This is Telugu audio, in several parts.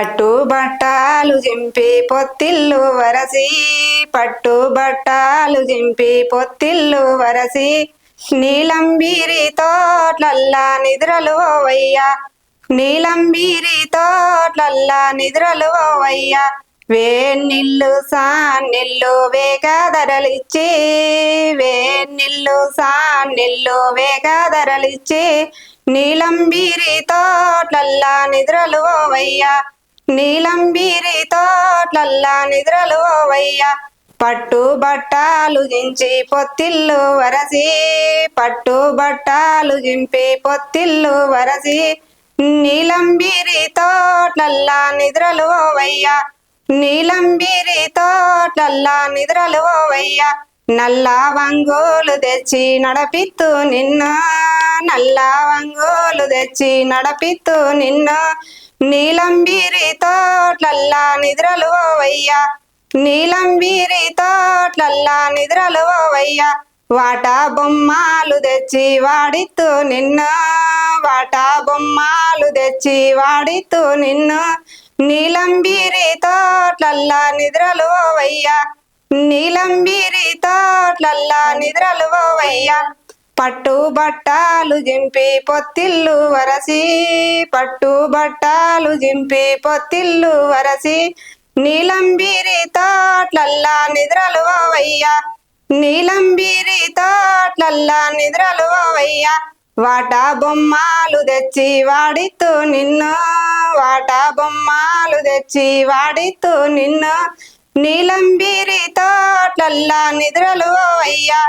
పట్టు బట్టాలు జింపి పొత్తిల్లు వరసి. పట్టు బట్టాలు జింపి పొత్తిల్లు వరసి. నీలంబీరి తోట్లల్లా నిద్రలు ఓవయ్యా నీలంబీరి తోట్లల్లా నిద్రలు ఓవయ్యా వేనిల్లు సాన్నిల్లు వేగధరలిచ్చి నిల్లు సాన్నిల్లు వేగధరలిచ్చి నీలంబీరి తోట్లల్లా నిద్రలు ఓవయ్యా నీలంబీరి తోట్లల్లా నిద్రలు వయ్యా పట్టు బట్టాలు జించి పొత్తిల్లు వరసి పట్టు బట్టాలు జింపి పొత్తిల్లు వరసి. నీలంబీరి తోట్లల్లా నిద్రలు వయ్యా నీలంబీరి తోట్లల్లా నిద్రలు వయ్యా నల్ల వంగోలు తెచ్చి నడపిత్తు నిన్ను. నల్ల వంగోలు తెచ్చి నడపిత్తు నిన్ను. నీలంబీరి తోట్లల్లా నిద్రలు ఓవయ్యా. నీలంబీరి తోట్లల్లా నిద్రలు ఓవయ్యా. వాటా బొమ్మలు తెచ్చి వాడితూ నిన్ను. వాటా బొమ్మలు తెచ్చి వాడితూ నిన్ను. నీలంబీరి తోట్లల్లా నిద్రలు ఓవయ్యా. నీలంబీరి తోట్లల్లా నిద్రలు ఓవయ్యా. పట్టు బట్టాలు జింపి పొత్తిల్లు వరసి పట్టు బట్టాలు జింపి పొత్తిల్లు వరసి. నీలంబీరి తోట్లల్లా నిద్రలు ఓవయ్యా నీలంబీరి తోట్లల్లా నిద్రలు ఓవయ్యా వాటా బొమ్మలు తెచ్చి వాడితూ నిన్ను వాటా బొమ్మలు తెచ్చి వాడితూ నిన్ను. నీలంబీరి తోట్లల్లా నిద్రలు ఓవయ్యా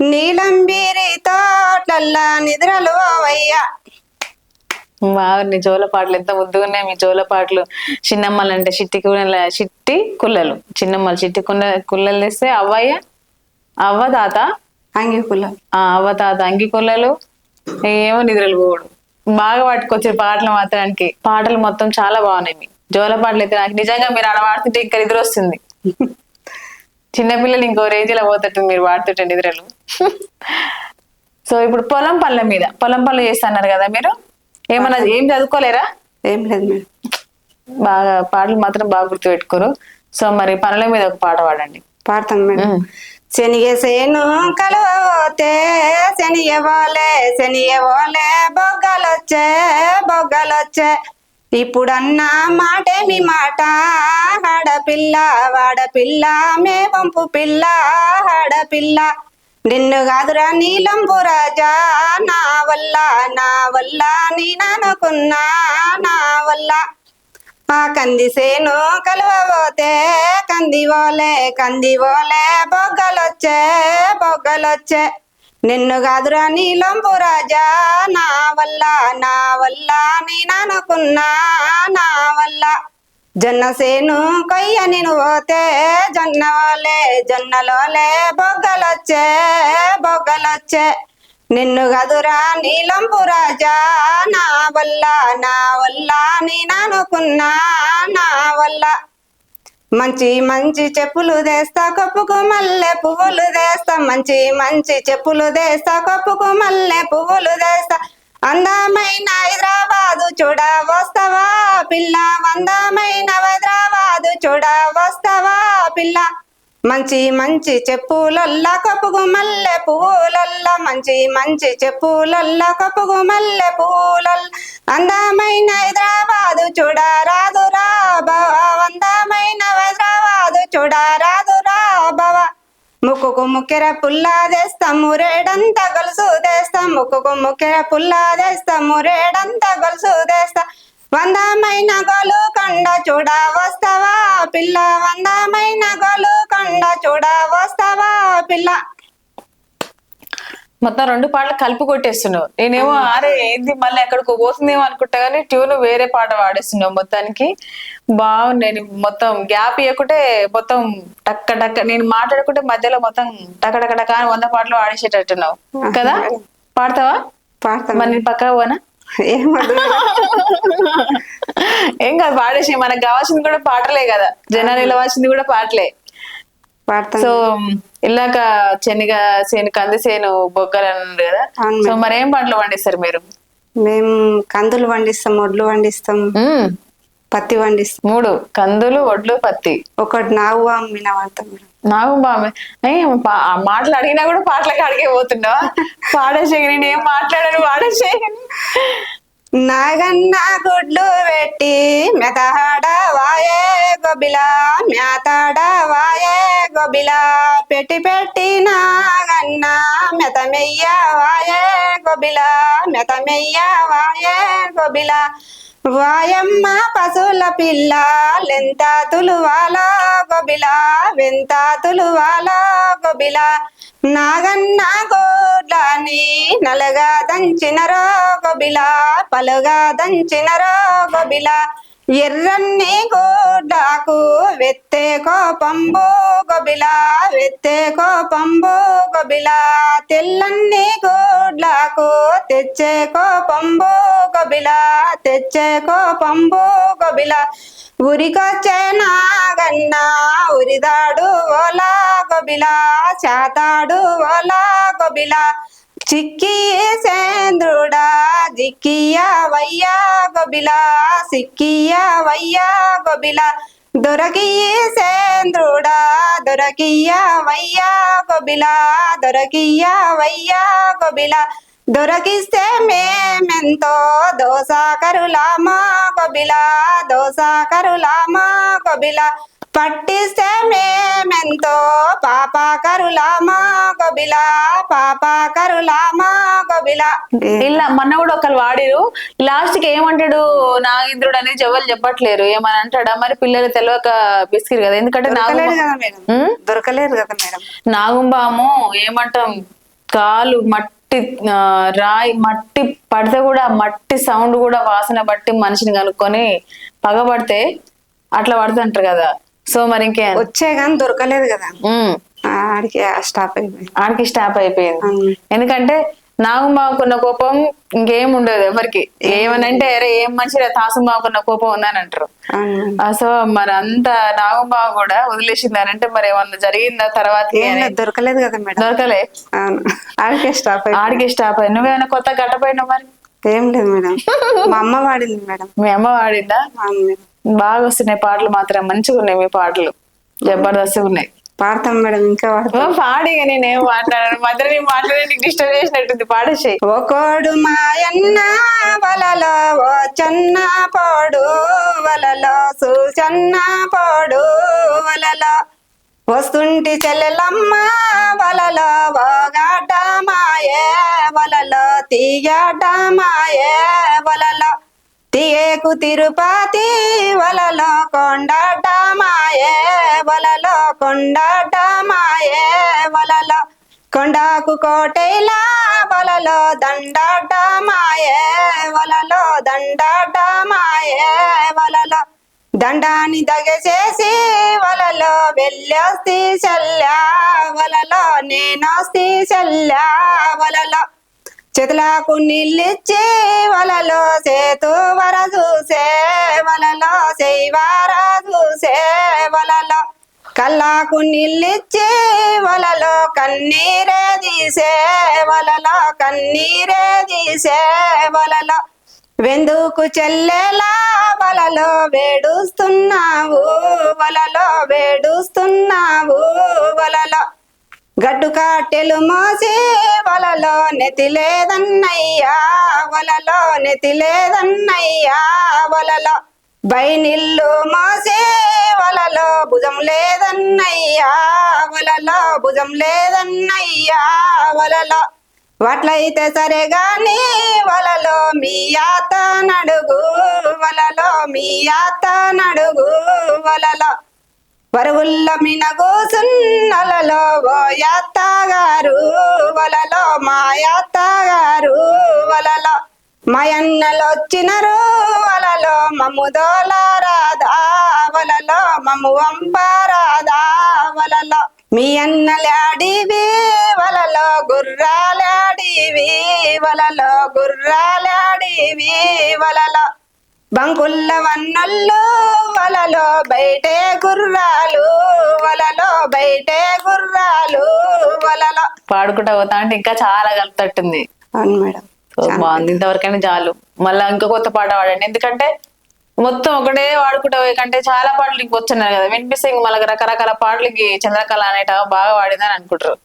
నీలంబీరి తోట్లల్లా నిద్రలు ఓవయ్యా బాగుంది జోల పాటలు ఎంత ముద్దుగున్నాయి మీ జోల పాటలు. చిన్నమ్మలు అంటే చిట్టి కుల్లెల చిట్టి కుల్లలు. చిన్నమ్మలు చిట్టి కుల్ల కుల్లలు తెస్తే అవ్వయ్య? అవ్వ తాత? అంగిపుల ఆ అవ్వ తాత అంగి కుల్లలు. ఏమో నిద్రలు పోవడు. బాగా పట్టుకొచ్చారు పాటలు మాత్రానికి. పాటలు మొత్తం చాలా బాగున్నాయి మీ. జోల పాటలు అయితే నాకు నిజంగా మీరు ఆడ పాడుతుంటే ఇంకా నిద్ర వస్తుంది. చిన్నపిల్లలు ఇంకో రేంజ్లో పోతట్టు మీరు పాడుతుంటే నిద్రలు. సో ఇప్పుడు పొలం పనుల మీద పొలం పనులు చేస్తున్నారు కదా మీరు? ఏమన్నా ఏం చదువుకోలేరా? ఏం లేదు మేడం. బాగా పాటలు మాత్రం బాగా గుర్తుపెట్టుకోరు. సో మరి పనుల మీద ఒక పాట పాడండి. పాడతాను మేడం. ఉమ్. శనిగ సేను కలవతే శనియవోలే శనియవోలే బొగ్గలొచ్చే బొగ్గలొచ్చే. ఇప్పుడన్నా మాటేమి మాట? ఆడపిల్ల వాడపిల్ల మే పంపు పిల్ల ఆడపిల్ల. నిన్ను కాదురా నీలంపు రాజా నా వల్ల నా వల్ల నేననుకున్నా నా వల్ల. ఆ కంది సేను కలవబోతే కంది ఓలే కంది బొగ్గలొచ్చే బొగ్గలొచ్చే. నిన్ను కాదురా నీలంపు రాజా నా వల్ల నా వల్ల నేననుకున్నా నా వల్ల. జొన్నసేను కొయ్య నేను పోతే జొన్న ఓలే జొన్నలోలే బొగ్గలొచ్చే బొగ్గలొచ్చే. నిన్ను కదురా నీలంపు రాజా నా వల్ల నా వల్ల నేననుకున్నా నా వల్ల. మంచి మంచి చెప్పులు దేస్తా కప్పుకు మల్లె పువ్వులు దేస్తా మంచి మంచి చెప్పులు దేస్తా కప్పుకు మల్లె పువ్వులు దేస్తా అందమైన హైదరాబాదు చూడ వస్తావా పిల్ల అందమైన హైదరాబాదు చూడ వస్తావా పిల్ల. మంచి మంచి చెప్పులల్లా కప్పుకు మల్లె పువ్వులల్లా మంచి మంచి చెప్పులల్లా కప్పుకు మల్లె పువ్వులల్ల. అందమైన హైదరాబాదు చూడరాదు రా బావ అందమైన హైదరాబాదు చూడరాదు రా బావ. ముక్కుకు ముక్కెర పుల్లా తెస్తాం మురేడంతా గొలుసు తెస్తాం. ముక్కుకు ముక్కెర పుల్లా తెస్తాం మురేడంతా గొలుసు తెస్తా. వందమైన గోలు కండ చూడ వస్తావా పిల్ల? వందమైన గోలు కండ చూడ వస్తావా పిల్ల? మొత్తం రెండు పాటలు కలిపి కొట్టేస్తున్నావు. నేనేమో అరే ఏంది మళ్ళీ ఎక్కడికో పోతుందేమో అనుకుంటా కానీ ట్యూన్ వేరే పాట వాడేస్తున్నావు మొత్తానికి. బాగుంది నేను మొత్తం గ్యాప్ ఇవ్వకుంటే మొత్తం టక్క టక్క. నేను మాట్లాడుకుంటే మధ్యలో మొత్తం టక టక టక అని వంద పాటలు వాడేసేటట్టున్నావు కదా? పాడతావా? పాడతాం మరి నేను పక్కన పోనా? ఏం కాదు పాడేసి మనకు కావాల్సింది కూడా పాటలే కదా. జనాలు వెళ్ళవలసింది కూడా పాటలే. సో ఇలాక శనిగ సేను కంది సేను బొగ్గలు అన్నారు కదా. సో మరి పంటలు పండిస్తారు మీరు? మేము కందులు పండిస్తాం ఒడ్లు పండిస్తాం. పత్తి పండిస్తాం. మూడు కందులు వడ్లు పత్తి. ఒకటి నాగు అమ్మిన వాడతాం మేడం నాకు మాటలు అడిగినా కూడా పాటలకు అడిగే పోతున్నావా? పాడేసేయ నేను ఏం మాట్లాడాను? పాడేసేయ నాగన్న గుడ్లు పెట్టి మెతహాడ వాయే గొబిలా మేతాడ వాయే గొబిలా పెట్టి పెట్టి నాగన్న మెతమెయ్య వాయే గొబిలా మెతమెయ్య వాయే గొబిలా వాయమ్మ పశువుల పిల్ల లెంత తులువాల గొబిలా? వెంత తులువాల గొబిలా? నాగన్న గోడ్లని నలగా దంచినరో గొబిలా? పలుగా దంచినరో గొబిలా? ఎర్రన్ని గోడ్లకు వెత్తే కోపంబు గొబిలా వెత్తే కోపంబు గొబిలా. తెల్లన్ని గోడ్లకు తెచ్చే కోపంబు గొబిలా తెచ్చే కోపంబు గొబిలా. ఉరికొచ్చే నాగన్న ఉరిదాడు ఓలా గొబిలా చాతాడు ఓలా గొబిలా. చిక్కి సేంద్రుడా జిక్కియా వయ్యా గొబిలా సిక్కియా వయ్యా గొబిలా. దొరకి సేంద్రుడా దొరకియా వయ్యా గొబిలా దొరకియా వయ్యా గొబిలా. దొరకిస్తే మేమెంతో దోసాకరులామా దోసా దోసాకరులామా గొబిలా. పట్టిస్తే మేమెంతో పాపాకరులామా గొబిలా పాపాకరులామా గొబిలా. ఇలా మొన్న కూడా ఒకరు వాడిరు. లాస్ట్కి ఏమంటాడు నాగేంద్రుడు అనేది ఎవరు చెప్పట్లేరు. ఏమని అంటాడా? మరి పిల్లలు తెలియక బిస్కిరు కదా. ఎందుకంటే దొరకలేదు నాగుంబ కదా మేడం. నాగుంబాము ఏమంటాం? కాలు మట్టి రాయి మట్టి పడితే కూడా మట్టి సౌండ్ కూడా వాసన బట్టి మనిషిని కనుక్కొని పగబడితే అట్లా పడుతుంటారు కదా. సో మరి ఇంకే వచ్చే కానీ దొరకలేదు కదా. ఆడికి స్టాప్ అయిపోయింది. ఆడికి స్టాప్ అయిపోయింది. ఎందుకంటే నాగుంబాకున్న కోపం ఇంకేం ఉండదు ఎవరికి. ఏమనంటే అరే ఏం మంచిగా తాసుంబాకున్న కోపం ఉందని అంటారు. సో మరి అంత నాగుంబావ కూడా వదిలేసిందని మరి ఏమన్నా జరిగిందా తర్వాత? దొరకలేదు కదా మేడం. దొరకలే. ఆడికే స్టాప్ ఆడికి స్టాప్ అయ్యి నువ్వేమైనా కొత్త గట్టపోయినావు మరి? ఏం లేదు మేడం. మా అమ్మ వాడింది మేడం. మీ అమ్మ వాడిందా? బాగా వస్తున్నాయి పాటలు మాత్రం మంచిగా ఉన్నాయి మీ పాటలు. జబర్దస్త్ ఉన్నాయి. పాడతాం మేడం ఇంకా పాడిగా నేనేం మాట్లాడాను. మధ్య నేను మాట్లాడి నీకు డిస్టర్బ్ చేసినట్టుంది పాడేసి ఓ కోడు మాయన్న వలలో ఓ చెన్న పోడు వలలో సూచన్న పోడు వలలో. వస్తుంటి చెల్లెలమ్మ వలలో ఓగాట మాయే వలలో తీయట మాయే వలలో. తీయకు తిరుపతి వలలో కొండట మాయే వలలో కొండట మాయే వలలో కొండకు కోటైలా వలలో దండట మాయే వలలో దండట మాయే వలలో దండాన్ని దగచేసి వలలో వెళ్ళొస్తి చల్లా వలలో నేనొస్తి చల్లా వలలో చేతులకు నీళ్ళిచ్చి వలలో సేతు వర చూసే వలలో శైవార చూసే వలలో కళ్ళకు నీళ్ళిచ్చి వలలో కన్నీరే తీసే వలలో కన్నీరే తీసే వలలో వెందుకు చెల్లెలా వలలో వేడుస్తున్నావు వలలో వేడుస్తున్నావు వలలో గడ్డు కాటెలు మోసి వలలో నెతి లేదన్నయ్యా వలలో నెతి లేదన్నయ్యా వలలో బైనిల్లు మోసే వలలో భుజం లేదన్నయ్యా వలలో భుజం లేదన్నయ్యా వలలో వాట్లయితే సరే గాని వలలో మీ యాత నడుగు వలలో మీ యాత నడుగు వలలో వరవుల్ల మినగోసున్నలలో ఓ యాత్తగారు వలలో మా యాత్తగారు వలలో మాయన్నలు వలలో మమ్ము దోలారాదా వలలో మమ్ము వంపారాదా వలలో మీ అన్నలాడివి వలలో గుర్రాలాడివి వలలో గుర్రాలాడివి వలలో బంకుల్ల వన్నొల్లు వలలో బయటే గుర్రాలు వలలో బయటే గుర్రాలు వలలో. పాడుకుంటా పోతా అంటే ఇంకా చాలా కలుపుతట్టుంది. అవును మేడం. బాగుంది. ఇంతవరకైనా చాలు. మళ్ళా ఇంకో కొత్త పాట పాడండి. ఎందుకంటే మొత్తం ఒకటే వాడుకుంటా కంటే చాలా పాటలు ఇంక వచ్చున్నారు కదా. వినిపిస్తే ఇంక మళ్ళీ రకరకాల పాటలకి చంద్రకళ అనేట బాగా వాడిందని అనుకుంటారు.